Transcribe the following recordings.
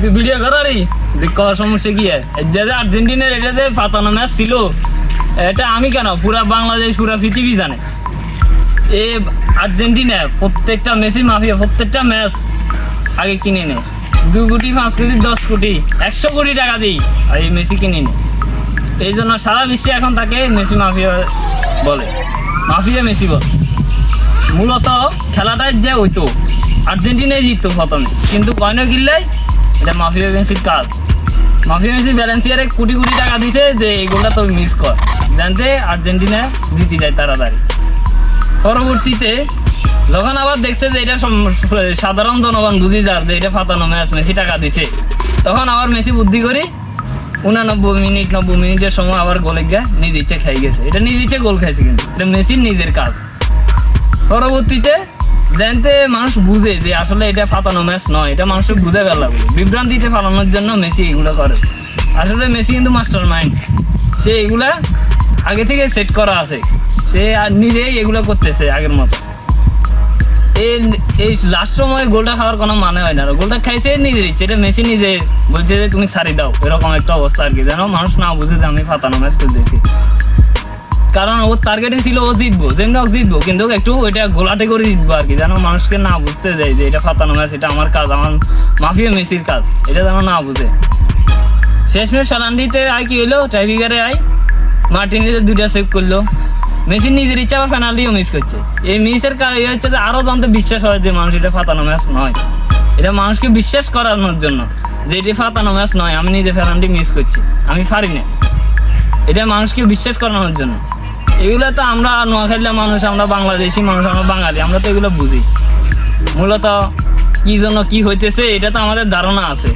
তুই ভিডিও করারই দেখ সমস্যা কি যে আর্জেন্টিনার এটা যে ফাতানো ম্যাচ ছিল, এটা আমি কেন? পুরা বাংলাদেশ, পুরা পৃথিবী জানে। এ আর্জেন্টিনা প্রত্যেকটা মেসি মাফিয়া প্রত্যেকটা ম্যাচ আগে কিনে নেয়। দু কোটি, পাঁচ কোটি, দশ কোটি, একশো কোটি টাকা দিই আর এই মেসি কিনে নেয়। এই জন্য সারা বিশ্বে এখন তাকে মেসি মাফিয়া বলে। মাফিয়া মেসি বলে। মূলত খেলাটাই যে হইতো, আর্জেন্টিনাই জিততো প্রথমে। কিন্তু কয়ন কিনলেই এটা মাফিয়া মেসির কাজ। মাফিয়া মেসি ব্যালেন্সিয়ারে কোটি কোটি টাকা দিছে যে এই গোলটা তুমি মিস কর। জানতে আর্জেন্টিনা জিতে যায় তাড়াতাড়ি। পরবর্তীতে যখন আবার দেখছে যে এটা সাধারণ জনগণ বুঝি যার যে এটা ফাতানো ম্যাচ মেসি টাকা দিছে। তখন আবার মেসি বুদ্ধি করি, উনানব্বই মিনিট, নব্বই মিনিটের সময় আবার গোলে গিয়ে নিজ ইচ্ছে খাই গেছে। এটা নিজ ইচ্ছে গোল খাইছে কিন্তু। এটা মেসির নিজের কাজ। পরবর্তীতে জানতে মানুষ বুঝে যে আসলে এটা ফাতানো ম্যাচ নয়, এটা মানুষের বুঝে গেল বিভ্রান্তিতে ফালানোর জন্য মেসি এগুলো করে। আসলে মেসি কিন্তু মাস্টার মাইন্ড সে এগুলা আগে থেকে সেট করা আছে। সে আর নিজেই এগুলো করতেছে আগের মতো। এই লাস্ট সময় গোলটা খাওয়ার কোনো মানে হয় না। গোলটা খাইছে নিজের ইচ্ছে। এটা মেসি নিজে বলছে যে, তুমি ছাড়ি দাও। এরকম একটা অবস্থা আর কি। যেন মানুষ না বুঝে যে আমি ফাতানো ম্যাচ করতেছি। কারণ ওর টার্গেটে ছিল ও জিতবো যেমনি হোক জিতবো, কিন্তু একটু ওইটা গোলাটে করে জিতবো আর কি, যেন মানুষকে না বুঝতে দেয় যে এটা ফাতানো ম্যাচ এটা আমার কাজ, আমার মাফিয়া মেসির কাজ, এটা যেন না বুঝে। শেষমেশ সালান্ডিতে আয় কি হইল? ট্রাইফিকারে আয়। মার্টিনিতে দুইটা সেভ করল। মেসি নিজের ইচ্ছা আবার পেনাল্টিও মিস করছে। এই মিসের কাজ হচ্ছে যে আরও জানতে বিশ্বাস হয় যে মানুষ এটা ফাতানো ম্যাচ নয়। এটা মানুষকে বিশ্বাস করানোর জন্য যে এটি ফাতানো ম্যাচ নয়, আমি নিজে পেনাল্টি মিস করছি, আমি পারি না এটা মানুষকে বিশ্বাস করানোর জন্য। এগুলো তো আমরা নোয়াখালীর মানুষ, আমরা বাংলাদেশি মানুষ, আমরা বাঙালি, আমরা তো এগুলো বুঝি। মূলত কি জন্য কি হইতেছে, এটা তো আমাদের ধারণা আছে।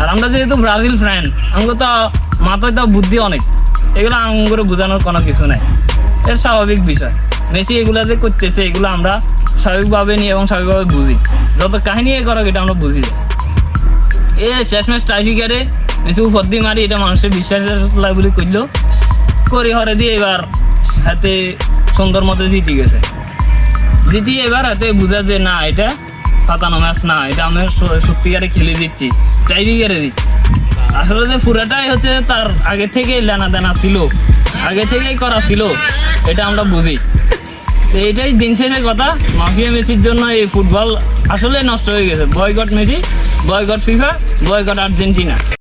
আর আমরা যেহেতু ব্রাজিল ফ্রেন্ড আমাকে তো মাথায় তো বুদ্ধি অনেক। এগুলো আঙ্গুরে বোঝানোর কোনো কিছু নাই। এর স্বাভাবিক বিষয়। মেসি এগুলো যে করতেছে, এগুলো আমরা স্বাভাবিকভাবে নিই এবং স্বাভাবিকভাবে বুঝি। যত কাহিনী এ করো এটা আমরা বুঝি। এ শেষমেশ ট্রাইফিকারে মেসি উপর দিয়ে মারি, এটা মানুষের বিশ্বাসের লাইবলি করল। করি হরে দিয়ে এবার হাতে সুন্দর মতো জিতে গেছে। জিতি এবার হাতে বুঝা যে না, এটা পাতানো ম্যাচ না, এটা আমি সত্যিকারে খেলে দিচ্ছি চাইবিকারে দিচ্ছি। আসলে যে পুরাটাই হচ্ছে তার আগে থেকেই লেনা দেনা ছিল, আগে থেকেই করা ছিল, এটা আমরা বুঝি। তো এইটাই দিন শেষের কথা, মাফিয়া মেসির জন্য এই ফুটবল আসলে নষ্ট হয়ে গেছে। Boycott Messi, boycott FIFA, boycott Argentina.